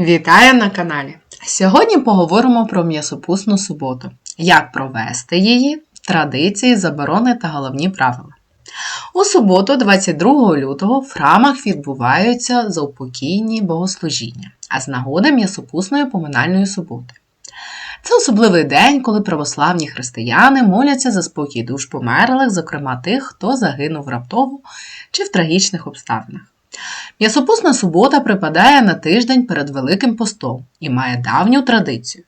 Вітаю на каналі! Сьогодні поговоримо про м'ясопусну суботу, як провести її, традиції, заборони та головні правила. У суботу, 22 лютого, в храмах відбуваються заупокійні богослужіння, а з нагоди м'ясопусної поминальної суботи. Це особливий день, коли православні християни моляться за спокій душ померлих, зокрема тих, хто загинув раптово чи в трагічних обставинах. М'ясопусна субота припадає на тиждень перед Великим постом і має давню традицію.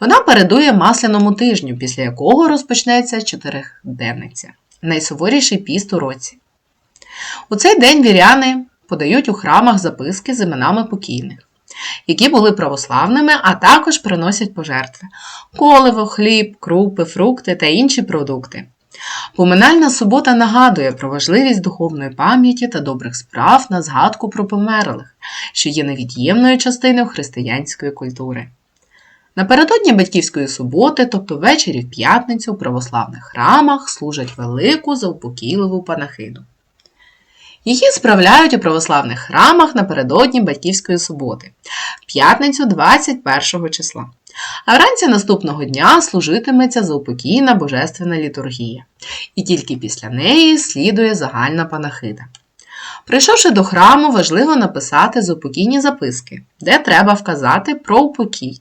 Вона передує масляному тижню, після якого розпочнеться чотириденниця найсуворіший піст у році. У цей день віряни подають у храмах записки з іменами покійних, які були православними, а також приносять пожертви коливо, хліб, крупи, фрукти та інші продукти. Поминальна субота нагадує про важливість духовної пам'яті та добрих справ на згадку про померлих, що є невід'ємною частиною християнської культури. Напередодні батьківської суботи, тобто ввечері в п'ятницю, у православних храмах служать велику заупокійливу панахиду. Її справляють у православних храмах напередодні батьківської суботи, в п'ятницю 21 числа. А вранці наступного дня служитиметься заупокійна божественна літургія, і тільки після неї слідує загальна панахида. Прийшовши до храму, важливо написати заупокійні записки, де треба вказати про упокій,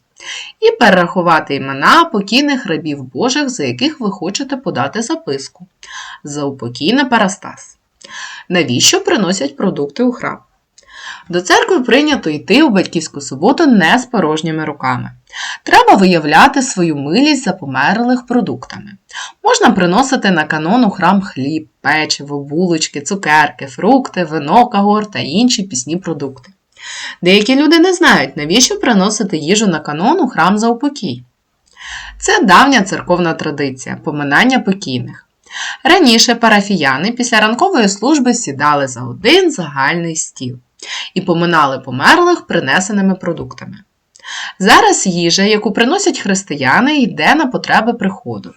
і перерахувати імена покійних рабів Божих, за яких ви хочете подати записку. Заупокійна Парастас. Навіщо приносять продукти у храм? До церкви прийнято йти у батьківську суботу не з порожніми руками. Треба виявляти свою милість за померлих продуктами. Можна приносити на канон у храм хліб, печиво, булочки, цукерки, фрукти, вино, кагор та інші пісні продукти. Деякі люди не знають, навіщо приносити їжу на канон у храм за упокій. Це давня церковна традиція поминання покійних. Раніше парафіяни після ранкової служби сідали за один загальний стіл і поминали померлих принесеними продуктами. Зараз їжа, яку приносять християни, йде на потреби приходу.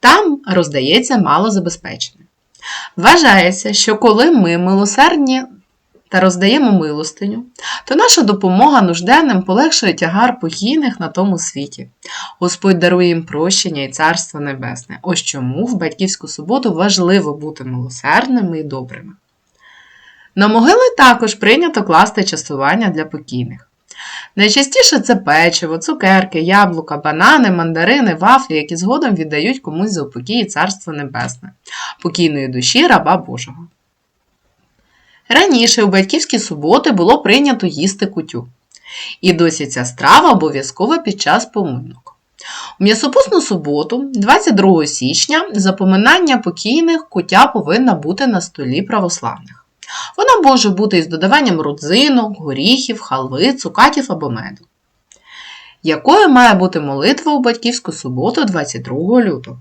Там роздається малозабезпечене. Вважається, що коли ми милосердні та роздаємо милостиню, то наша допомога нужденним полегшує тягар покійних на тому світі. Господь дарує їм прощення і царство небесне. Ось чому в батьківську суботу важливо бути милосердними і добрими. На могили також прийнято класти частування для покійних. Найчастіше це печиво, цукерки, яблука, банани, мандарини, вафлі, які згодом віддають комусь за упокій царство небесне, покійної душі раба Божого. Раніше у батьківські суботи було прийнято їсти кутю. І досі ця страва обов'язкова під час поминок. У м'ясопусну суботу, 22 січня, за поминання покійних кутя повинна бути на столі православних. Вона може бути із додаванням родзинок, горіхів, халви, цукатів або меду. Якою має бути молитва у батьківську суботу 22 лютого?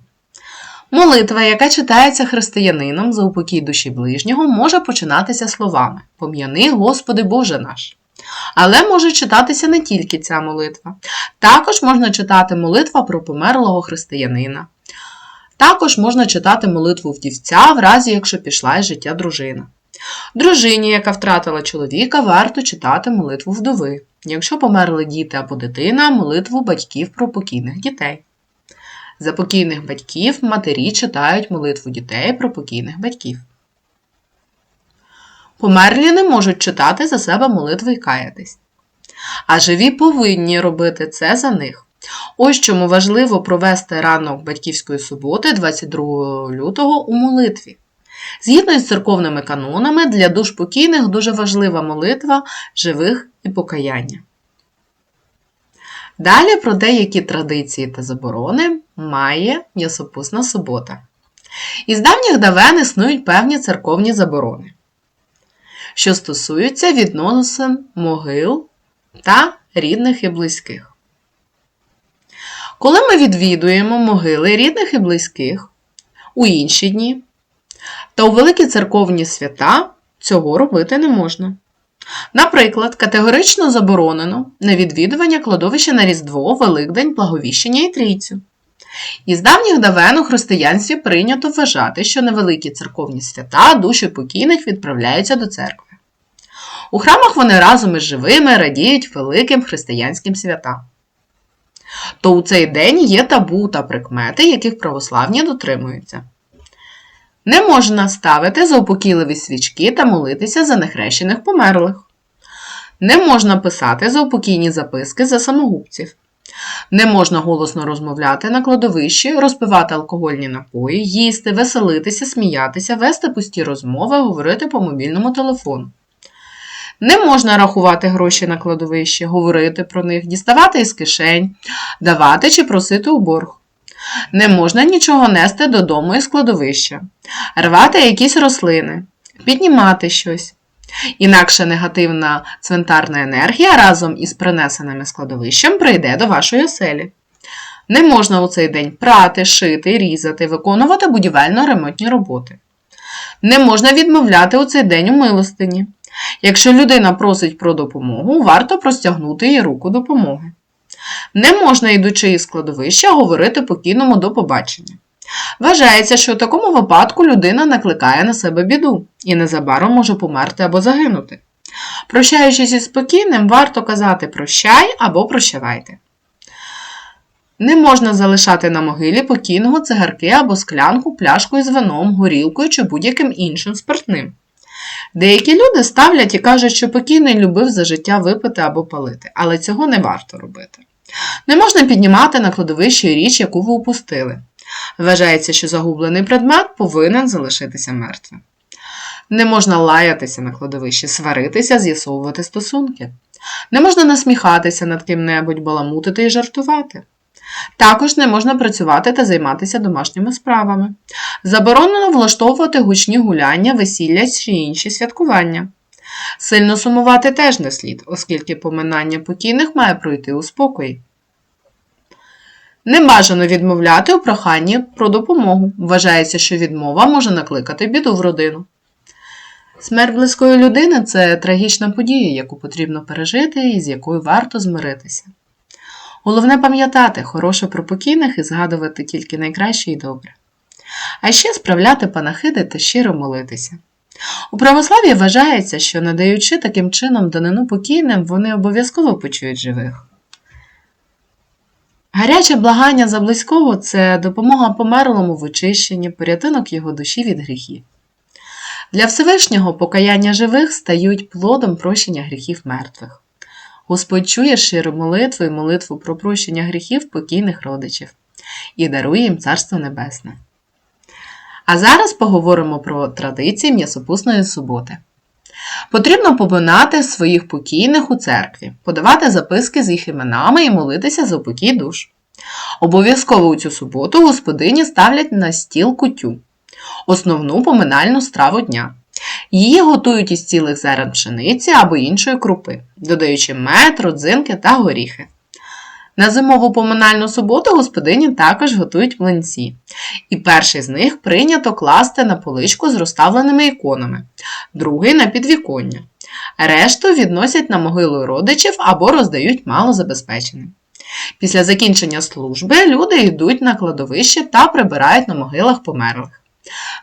Молитва, яка читається християнином за упокій душі ближнього, може починатися словами Пом'яни, Господи Боже наш. Але може читатися не тільки ця молитва. Також можна читати молитва про померлого християнина. Також можна читати молитву вдівця, в разі якщо пішла із життя дружина. Дружині, яка втратила чоловіка, варто читати молитву вдови. Якщо померли діти або дитина, молитву батьків про покійних дітей. За покійних батьків матері читають молитву дітей про покійних батьків. Померлі не можуть читати за себе молитви і каятись. А живі повинні робити це за них. Ось чому важливо провести ранок батьківської суботи 22 лютого у молитві. Згідно з церковними канонами, для душ покійних дуже важлива молитва живих і покаяння. Далі про деякі традиції та заборони має м'ясопусна субота. Із давніх давен існують певні церковні заборони, що стосуються відносин могил та рідних і близьких. Коли ми відвідуємо могили рідних і близьких у інші дні, та у великі церковні свята цього робити не можна. Наприклад, категорично заборонено на відвідування кладовища на Різдво, Великдень, Благовіщення і Трійцю. Із давніх давен у християнстві прийнято вважати, що на великі церковні свята душі покійних відправляються до церкви. У храмах вони разом із живими радіють великим християнським святам. То у цей день є табу та прикмети, яких православні дотримуються. Не можна ставити заупокійливі свічки та молитися за нехрещених померлих. Не можна писати заупокійні записки за самогубців. Не можна голосно розмовляти на кладовищі, розпивати алкогольні напої, їсти, веселитися, сміятися, вести пусті розмови, говорити по мобільному телефону. Не можна рахувати гроші на кладовищі, говорити про них, діставати із кишень, давати чи просити у борг. Не можна нічого нести додому із кладовища, рвати якісь рослини, піднімати щось. Інакше негативна цвинтарна енергія разом із принесеними складовищем прийде до вашої оселі. Не можна у цей день прати, шити, різати, виконувати будівельно-ремонтні роботи. Не можна відмовляти у цей день у милостині. Якщо людина просить про допомогу, варто простягнути їй руку допомоги. Не можна, йдучи із складовища, говорити покійному до побачення. Вважається, що в такому випадку людина накликає на себе біду і незабаром може померти або загинути. Прощаючись із спокійним, варто казати прощай або прощавайте. Не можна залишати на могилі покійного цигарки або склянку, пляшку із вином, горілкою чи будь-яким іншим спиртним. Деякі люди ставлять і кажуть, що покійний любив за життя випити або палити, але цього не варто робити. Не можна піднімати на кладовище річ, яку ви упустили. Вважається, що загублений предмет повинен залишитися мертвим. Не можна лаятися на кладовищі, сваритися, з'ясовувати стосунки. Не можна насміхатися над ким-небудь, баламутити і жартувати. Також не можна працювати та займатися домашніми справами. Заборонено влаштовувати гучні гуляння, весілля чи інші святкування. Сильно сумувати теж не слід, оскільки поминання покійних має пройти у спокої. Не бажано відмовляти у проханні про допомогу. Вважається, що відмова може накликати біду в родину. Смерть близької людини це трагічна подія, яку потрібно пережити і з якою варто змиритися. Головне пам'ятати хороше про покійних і згадувати тільки найкраще і добре. А ще справляти панахиди та щиро молитися. У православ'ї вважається, що надаючи таким чином данину покійним, вони обов'язково почують живих. Гаряче благання за близького це допомога померлому в очищенні, порятунок його душі від гріхів. Для Всевишнього покаяння живих стають плодом прощення гріхів мертвих. Господь чує щиру молитву і молитву про прощення гріхів покійних родичів і дарує їм Царство Небесне. А зараз поговоримо про традиції м'ясопусної суботи. Потрібно поминати своїх покійних у церкві, подавати записки з їх іменами і молитися за упокій душ. Обов'язково у цю суботу господині ставлять на стіл кутю, основну поминальну страву дня. Її готують із цілих зерен пшениці або іншої крупи, додаючи мед, родзинки та горіхи. На зимову поминальну суботу господині також готують млинці, і перший з них прийнято класти на поличку з розставленими іконами, другий на підвіконня. Решту відносять на могилу родичів або роздають малозабезпеченим. Після закінчення служби люди йдуть на кладовище та прибирають на могилах померлих.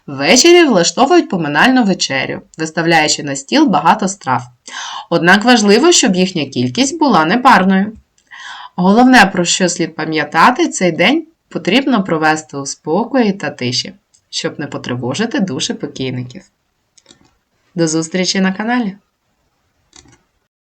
Ввечері влаштовують поминальну вечерю, виставляючи на стіл багато страв. Однак важливо, щоб їхня кількість була непарною. Головне, про що слід пам'ятати, цей день потрібно провести у спокої та тиші, щоб не потривожити душі покійників. До зустрічі на каналі!